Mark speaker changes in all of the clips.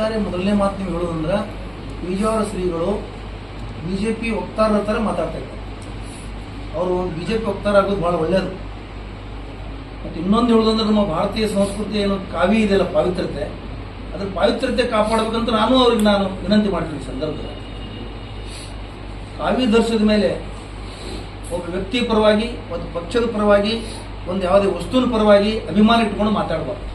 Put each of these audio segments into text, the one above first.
Speaker 1: ಒಟ್ಟಾರೆ ಮೊದಲನೇ ಮಾತು ನೀವು ಹೇಳೋದಂದ್ರೆ ವಿಜಯವಾಡ ಶ್ರೀಗಳು ಬಿ ಜೆ ಪಿ ಥರ ಮಾತಾಡ್ತಾ ಇದ್ದಾರೆ. ಅವರು ಬಿ ಜೆ ಪಿ ವಕ್ತಾರ ಆಗೋದು ಭಾಳ ಒಳ್ಳೆಯದು ಮತ್ತು ಇನ್ನೊಂದು ಹೇಳೋದಂದ್ರೆ ನಮ್ಮ ಭಾರತೀಯ ಸಂಸ್ಕೃತಿ ಏನು ಕಾವಿ ಇದೆಯಲ್ಲ ಪಾವಿತ್ರತೆ ಅದ್ರ ಪಾವಿತ್ರತೆ ಕಾಪಾಡಬೇಕಂತ ನಾನು ಅವ್ರಿಗೆ ನಾನು ವಿನಂತಿ ಮಾಡ್ತೀನಿ ಸಂದರ್ಭದಲ್ಲಿ. ಕಾವಿ ಧರಿಸಿದ ಮೇಲೆ ಒಬ್ಬ ವ್ಯಕ್ತಿ ಪರವಾಗಿ, ಒಂದು ಪಕ್ಷದ ಪರವಾಗಿ, ಒಂದು ಯಾವುದೇ ವಸ್ತುವಿನ ಪರವಾಗಿ ಅಭಿಮಾನ ಇಟ್ಕೊಂಡು ಮಾತಾಡಬಾರ್ದು.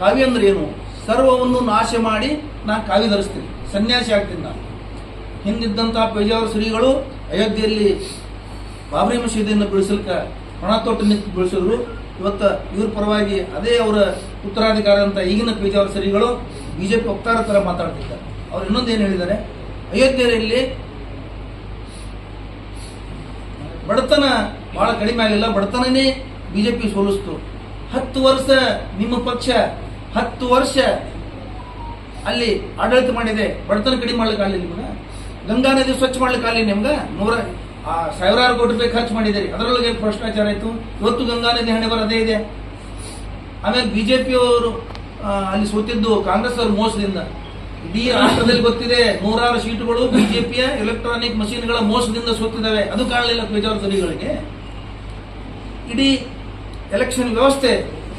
Speaker 1: ಕಾವ್ಯ ಅಂದ್ರೆ ಏನು? ಸರ್ವವನ್ನು ನಾಶ ಮಾಡಿ ನಾನು ಕಾವ್ಯ ಧರಿಸ್ತೀನಿ. ಸನ್ಯಾಸಿ ಆಗ್ತೀನಿ ನಾನು. ಹಿಂದಿದ್ದಂತಹ ಪೇಜಾವರ ಶ್ರೀಗಳು ಅಯೋಧ್ಯೆಯಲ್ಲಿ ಬಾಬರಿ ಮಸೀದಿಯನ್ನು ಬೆಳೆಸಲಿಕ್ಕೆ ಹಣ ತೊಟ್ಟು ನಿಂತು ಬೆಳೆಸಿದ್ರು ಇವತ್ತು ಇವ್ರ ಪರವಾಗಿ ಅದೇ ಅವರ ಉತ್ತರಾಧಿಕಾರ ಅಂತ ಈಗಿನ ಪೇಜಾವರ ಶ್ರೀಗಳು ಬಿಜೆಪಿ ವಕ್ತಾರ ಥರ ಮಾತಾಡ್ತಿದ್ದಾರೆ. ಅವ್ರು ಇನ್ನೊಂದು ಏನು ಹೇಳಿದ್ದಾರೆ? ಅಯೋಧ್ಯೆಯಲ್ಲಿ ಬಡತನ ಬಹಳ ಕಡಿಮೆ ಆಗಿಲ್ಲ. ಬಡತನನೇ ಬಿಜೆಪಿ ಸೋಲಿಸ್ತು. ಹತ್ತು ವರ್ಷ ನಿಮ್ಮ ಪಕ್ಷ ಹತ್ತು ವರ್ಷ ಅಲ್ಲಿ ಆಡಳಿತ ಮಾಡಿದೆ. ಬಡತನ ಕಡಿಮೆ ಮಾಡ್ಲಿಕ್ಕೆ ಆಗಲಿ ನಿಮ್ಗೆ ಗಂಗಾ ನದಿ ಸ್ವಚ್ಛ ಮಾಡ್ಲಿಕ್ಕೆ ಆಗಲಿ ನಿಮ್ಗೆ ನೂರ ಸಾವಿರಾರು ಕೋಟಿ ರೂಪಾಯಿ ಖರ್ಚು ಮಾಡಿದ್ದೀರಿ. ಅದರೊಳಗೆ ಭ್ರಷ್ಟಾಚಾರ ಆಯಿತು? ಇವತ್ತು ಗಂಗಾ ನದಿ ಹಣೆ ಬರೋದೇ ಇದೆ. ಆಮೇಲೆ ಬಿಜೆಪಿಯವರು ಅಲ್ಲಿ ಸೋತಿದ್ದು ಕಾಂಗ್ರೆಸ್ ಅವ್ರ ಮೋಸದಿಂದ. ಇಡೀ ರಾಷ್ಟ್ರದಲ್ಲಿ ಗೊತ್ತಿದೆ, ನೂರಾರು ಸೀಟುಗಳು ಬಿಜೆಪಿಯ ಎಲೆಕ್ಟ್ರಾನಿಕ್ ಮಷೀನ್ಗಳ ಮೋಸದಿಂದ ಸೋತಿದ್ದಾವೆ. ಅದು ಕಾಣಲಿಲ್ಲ ಬೇಜಾವಾಬ್ದಾರಿಗಳಿಗೆ ಇಡೀ ಎಲೆಕ್ಷನ್ ವ್ಯವಸ್ಥೆ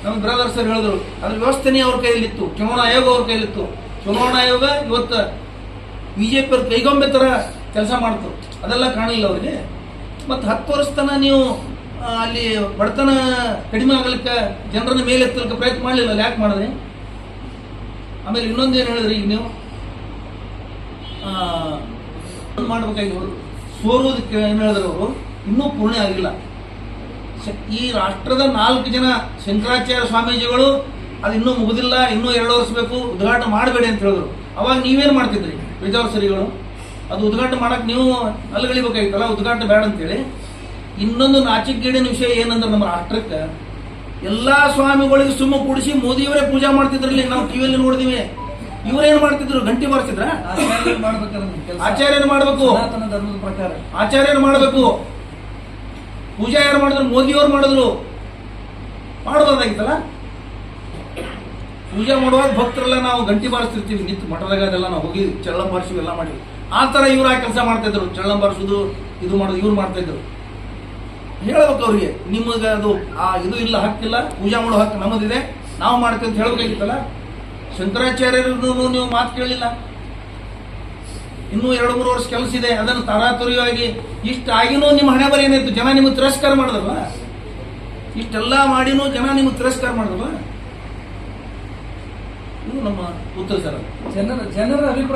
Speaker 1: ನಮ್ಮ ಬ್ರದರ್ ಸರ್ ಹೇಳಿದ್ರು, ಅದ್ರ ವ್ಯವಸ್ಥೆನೇ ಅವ್ರ ಕೈಯಲ್ಲಿತ್ತು, ಚುನಾವಣಾ ಆಯೋಗ ಅವ್ರ ಕೈಯಲ್ಲಿತ್ತು. ಚುನಾವಣಾ ಆಯೋಗ ಇವತ್ತು ಬಿಜೆಪಿ ಅವ್ರ ಕೈಗೊಂಬೆ ತರ ಕೆಲಸ ಮಾಡ್ತು. ಅದೆಲ್ಲ ಕಾಣಲಿಲ್ಲ ಅವರಿಗೆ. ಮತ್ತು ಹತ್ತು ವರ್ಷ ತನ ನೀವು ಅಲ್ಲಿ ಬಡತನ ಕಡಿಮೆ ಆಗಲಿಕ್ಕೆ, ಜನರನ್ನ ಮೇಲೆ ಎತ್ತಲಿಕ್ಕೆ ಪ್ರಯತ್ನ ಮಾಡಲಿಲ್ಲ, ಯಾಕೆ ಮಾಡಿದ್ರಿ? ಆಮೇಲೆ ಇನ್ನೊಂದು ಏನು ಹೇಳಿದ್ರಿ ಈಗ ನೀವು? ಮಾಡ್ಬೇಕಾಗಿ ಅವರು. ಸೋರುವುದಕ್ಕೆ ಏನು ಹೇಳಿದ್ರು ಅವರು? ಇನ್ನೂ ಪೂರ್ಣ ಆಗಿಲ್ಲ. ಈ ರಾಷ್ಟ್ರದ ನಾಲ್ಕು ಜನ ಶಂಕರಾಚಾರ್ಯ ಸ್ವಾಮೀಜಿಗಳು ಅದು ಇನ್ನೂ ಮುಗುದಿಲ್ಲ ಇನ್ನೂ ಎರಡು ವರ್ಷ ಬೇಕು ಉದ್ಘಾಟನೆ ಮಾಡಬೇಡಿ ಅಂತ ಹೇಳಿದ್ರು. ಅವಾಗ ನೀವೇನು ಮಾಡ್ತಿದ್ರಿ? ವಿಜಾವಸರಿಗಳು ಸರಿಗಳು ಅದು ಉದ್ಘಾಟನೆ ಮಾಡಕ್ಕೆ ನೀವು ಅಲ್ಲಗಳಿಬೇಕಾಗಿತ್ತಲ್ಲ ಉದ್ಘಾಟನೆ ಬೇಡ ಅಂತೇಳಿ. ಇನ್ನೊಂದು ನಾಚಿಕೆಗೇಡಿನ ವಿಷಯ ಏನಂದ್ರೆ ನಮ್ಮ ರಾಷ್ಟ್ರಕ್ಕೆ ಎಲ್ಲಾ ಸ್ವಾಮಿಗಳಿಗೆ ಸುಮ್ಮ ಕೂಡಿಸಿ ಮೋದಿಯವರೇ ಪೂಜಾ ಮಾಡ್ತಿದ್ರಲ್ಲಿ ನಾವು ಟಿವಿಯಲ್ಲಿ ನೋಡಿದಿವಿ. ಇವರೇನ್ ಮಾಡ್ತಿದ್ರು? ಗಂಟೆ ಬಾರಿಸಿದ್ರ?
Speaker 2: ಆಚಾರ್ಯರು
Speaker 1: ಮಾಡ್ಬೇಕು.
Speaker 2: ಆಚಾರ್ಯರು ಧರ್ಮದ
Speaker 1: ಮಾಡಬೇಕು. ಪೂಜಾ ಯಾರು ಮಾಡಿದ್ರು? ಮೋದಿಯವ್ರು ಮಾಡಿದ್ರು. ಮಾಡೋದಾಗಿತ್ತಲ್ಲ ಪೂಜೆ ಮಾಡುವಾಗ ಭಕ್ತರೆಲ್ಲ ನಾವು ಗಂಟಿ ಬಾರಿಸ್ತಿರ್ತೀವಿ, ನಿಂತು ಮಠದಾಗ ಅದೆಲ್ಲ ನಾವು ಹೋಗಿ ಚಳ್ಳಂ ಬಾರಿಸಿವಿ ಎಲ್ಲ ಮಾಡಿ ಆ ಥರ ಇವ್ರು ಆ ಕೆಲಸ ಮಾಡ್ತಾ ಇದ್ರು. ಚಳ್ಳಂ ಬಾರಿಸೋದು, ಇದು ಮಾಡೋದು, ಇವ್ರು ಮಾಡ್ತಾ ಇದ್ರು. ಹೇಳ್ಬೇಕು ಅವ್ರಿಗೆ, ನಿಮಗೆ ಅದು, ಆ, ಇದು ಇಲ್ಲ, ಹಕ್ಕಿಲ್ಲ, ಪೂಜೆ ಮಾಡೋ ಹಕ್ಕು ನಮ್ಮದಿದೆ. ನಾವು ಮಾಡ್ತೀವಿ ಅಂತ ಹೇಳ್ಬೇಕಾಗಿತ್ತಲ್ಲ? ಶಂಕರಾಚಾರ್ಯರನ್ನು ನೀವು ಮಾತು ಕೇಳಲಿಲ್ಲ ಇನ್ನೂ ಎರಡು ಮೂರು ವರ್ಷ ಕೆಲಸ ಇದೆ, ಅದನ್ನು ತರಾತುರಿಯಾಗಿ ಇಷ್ಟು ಆಗಿನೂ ನಿಮ್ಮ ಹಣೆ ಬರ ಜನ ನಿಮಗೆ ತಿರಸ್ಕಾರ ಮಾಡಿದಲ್ವ? ಇಷ್ಟೆಲ್ಲ ಮಾಡಿನೂ ಜನ ನಿಮಗೆ ತಿರಸ್ಕಾರ ಮಾಡಿದಲ್ವ? ಇದು ನಮ್ಮ ಉತ್ತರ ಸರ್
Speaker 2: ಜನರ ಜನರ ಅಭಿಪ್ರಾಯ